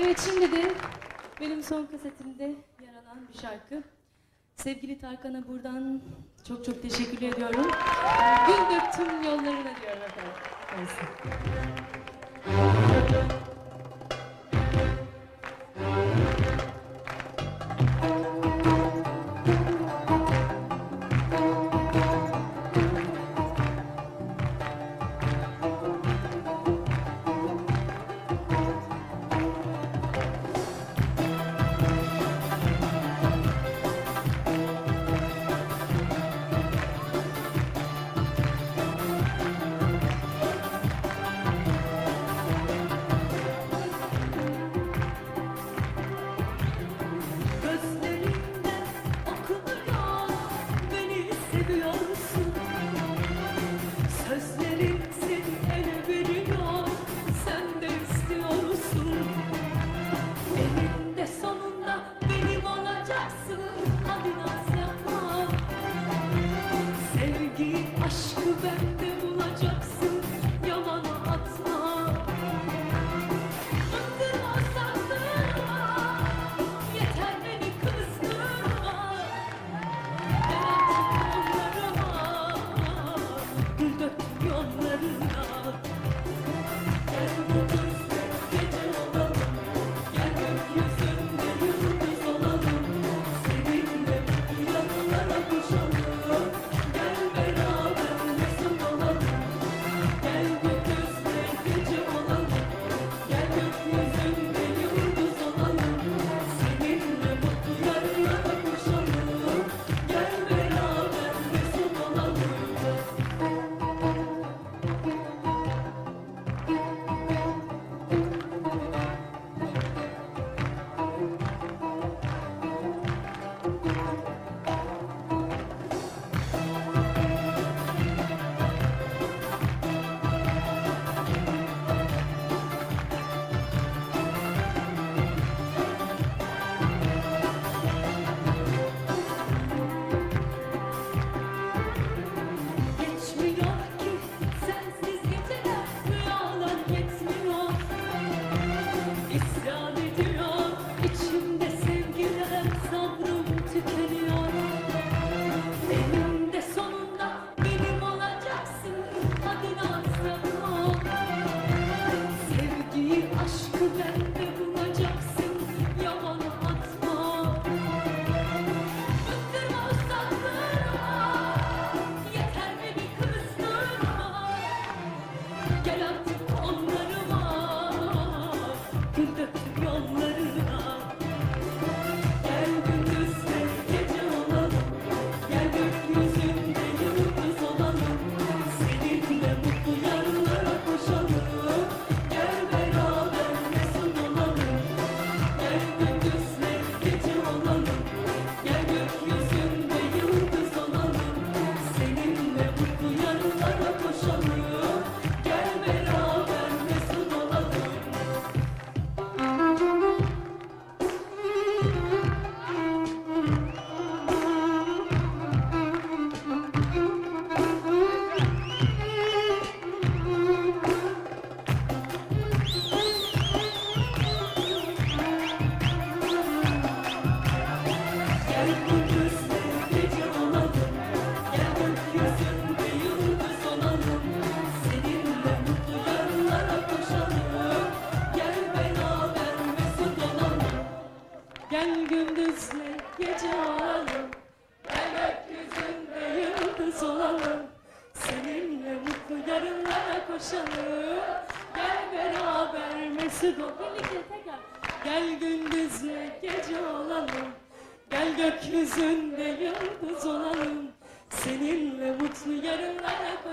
Evet şimdi de benim son kasetimde yer alan bir şarkı. Sevgili Tarkan'a buradan çok çok teşekkür ediyorum. Gün döktüm yollarına diyorum efendim. Olsun. bende bulacak. canım. Gel beraber mesut ol. Birlikte tekrar. Gel gündüzle gece olalım. Gel gökyüzünde yıldız olalım. Seninle mutlu yarınlara